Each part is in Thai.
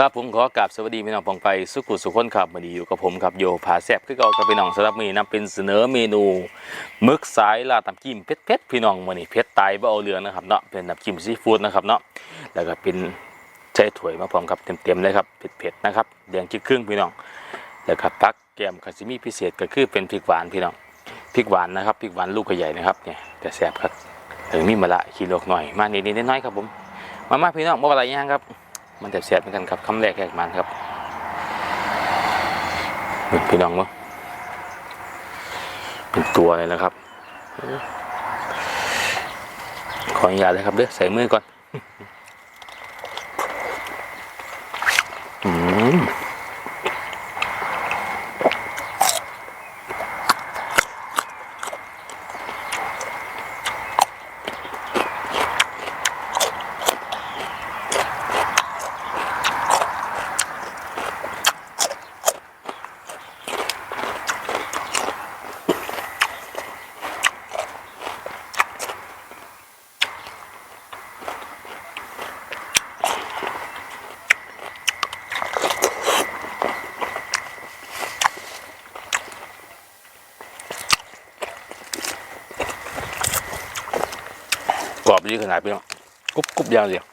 ครับผมขอกราบสวัสดีพี่น้องปองไปสุขุสุขคนครับมาดีอยู่กับผมครับโยผาแซบคือเก่ากับพี่น้องสำหรับมือนี้นำเป็นเสนอเมนูหมึกสายลาดตำจิ้มเผ็ดๆพี่น้องมื้อนี้เผ็ดตายบ่เอาเรืองนะครับเนาะเป็นน้ำจิ้มซีฟู้ดนะครับเนาะแล้วก็เป็นใช้ถ้วยมาพร้อมครับเต็มๆเลยครับเผ็ดๆนะครับแดงจิกครึ่งพี่น้อง แล้วก็ตักแกมคาซิมีพิเศษก็คือเป็นพริกหวานพี่น้องพริกหวานนะครับพริกหวานลูกใหญ่นะครับเนี่ยแต่แซบครับถึงมีมะละขีโลกหน่อยมานิดๆน้อยๆครับผมมามาพี่น้องบ่อะไรย่างครับ มันแสบๆเหมือนกันครับคำแรกแหกมันครับพี่น้องมั้งเป็นตัวเลยนะครับ ขออนุญาตเลยครับเด้อใส่มือก่อน กรอบดีขนาดพี่น้องกรุบกรุบยาวเดียว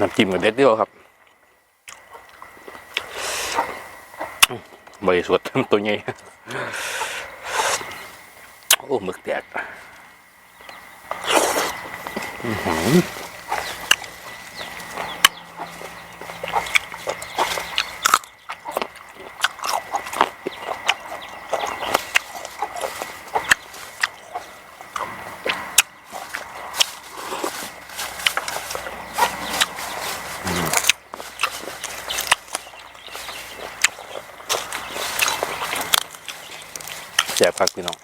น้ำจิ้มกับเด็ดเดียวครับบริสุทธิ์ตัวใหญ่โอ้หมึกแตกอือหือ ซ่บครับพี่น้อง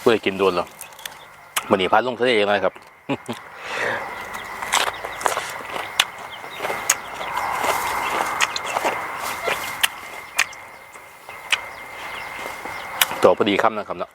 เพื่อกินโดนหรอมันนี่พัดลงทะเลยังไงครับตัวพอดีคำนะครับเนาะ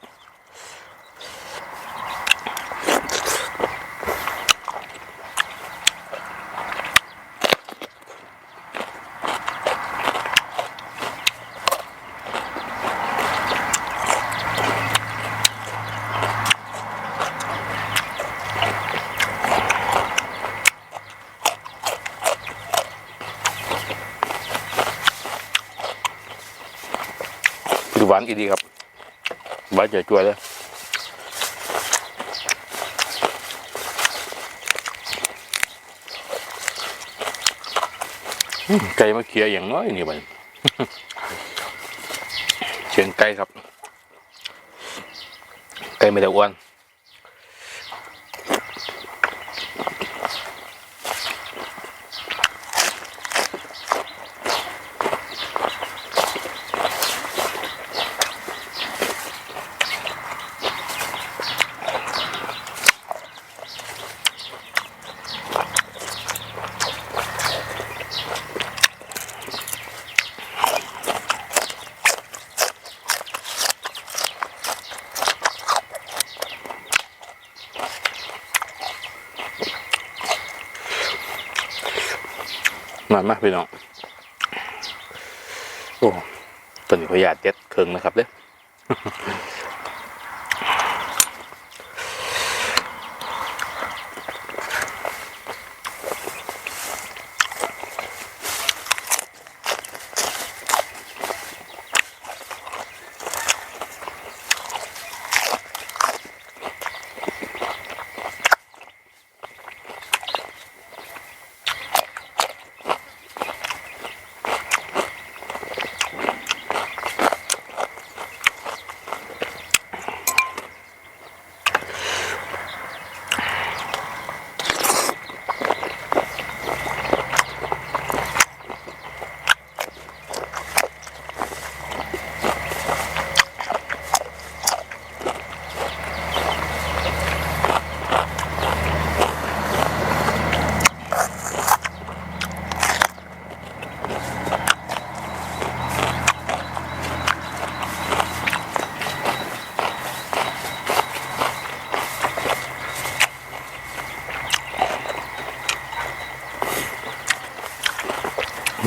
หวานอีดีครับหวานจ่วยๆเลยอืมไก่มาเคียอย่างน้อยนี่มันเชียงไก่ครับ ไก่ไม่ได้อ้วน มามาพี่น้อง โอ้ตัวนี้ขออนุญาดเจ็ดเครื่องนะครับเด้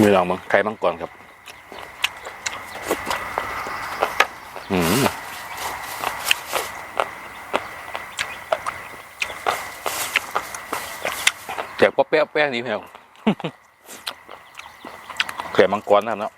มือลองมั้งไข่มังกรครับ อืมแจกป๊อปแป๊ะแป้งดีเพียวไข่มังกรนะครับเนาะ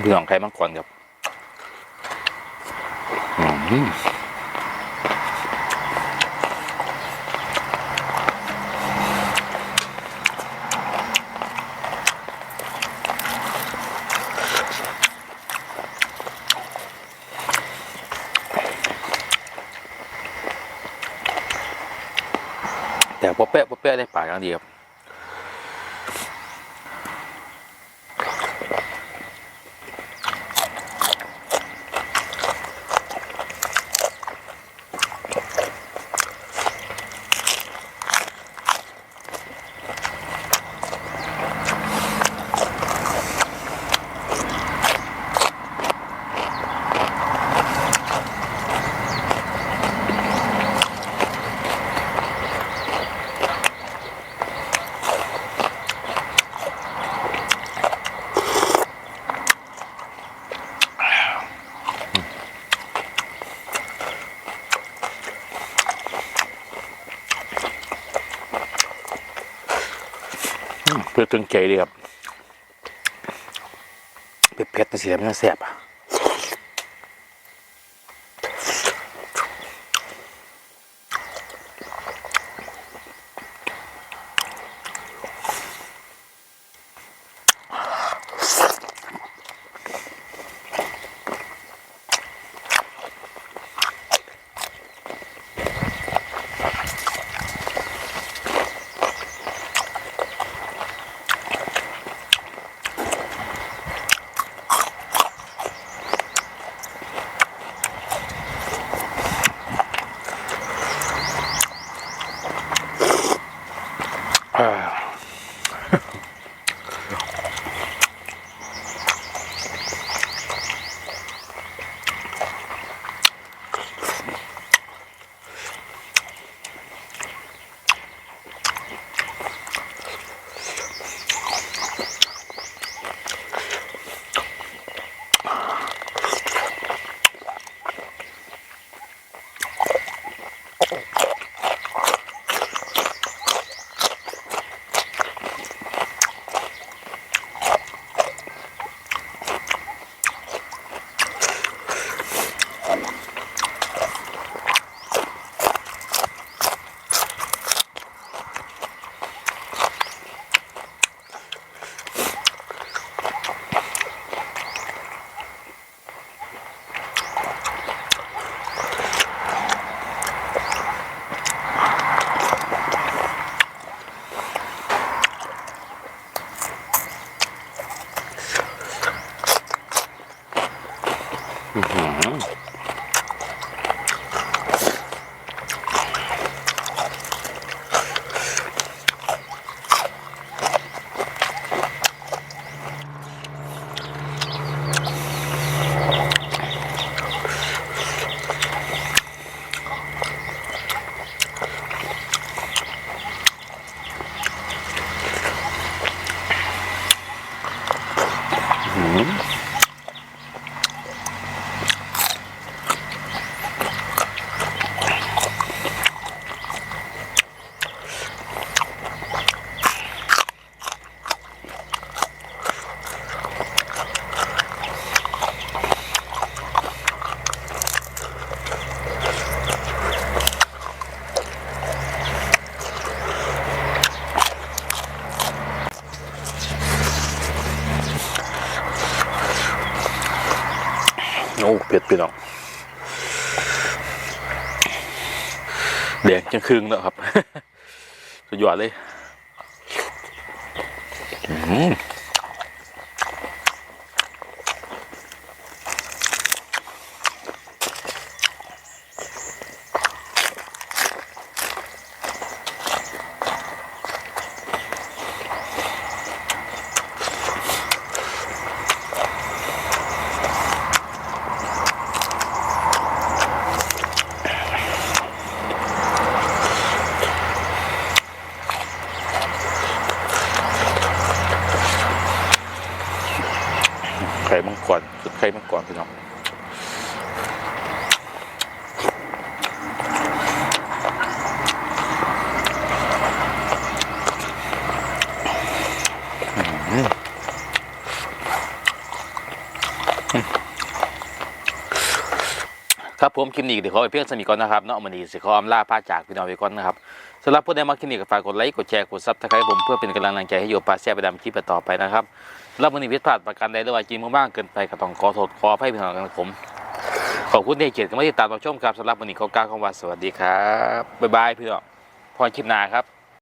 เพื่องไข่มังกรครับแต่ป๊อปแป๊ะป๊อปแป๊ะได้ปากอย่างดีครับ ถึงใจดีครับเผ็ดๆแต่เสียมันแสบอะ เผ็ดพี่น้องแดงจังครึ่งแล้วครับ สุดยอดเลย อืม ไข่มังกรพี่น้องครับผมคลิปนี้เดี๋ยวขอไปเพียงสนิทก่อนนะครับเนาะมันนี้สิขออำลาพาจากพี่น้องไปก่อนนะครับสำหรับผู้ใดมาคลิปนี้ก็ฝากกดไลค์กดแชร์กดซับสไครต์ผมเพื่อเป็นกำลังใจให้โยปาแซ่ไปดำคลิปต่อไปนะครับ แล้วมันนี้ผิดพลาดประการใดหรือว่าจริงบ้างเกินไปก็ต้องขอโทษขออภัยพี่น้องกันผม ขอบคุณที่เกียรติมาติดตามรับชมครับสำหรับวันนี้ขอกล่าวคำว่าสวัสดีครับบ๊ายบายพี่น้องพอคลิปหน้าครับ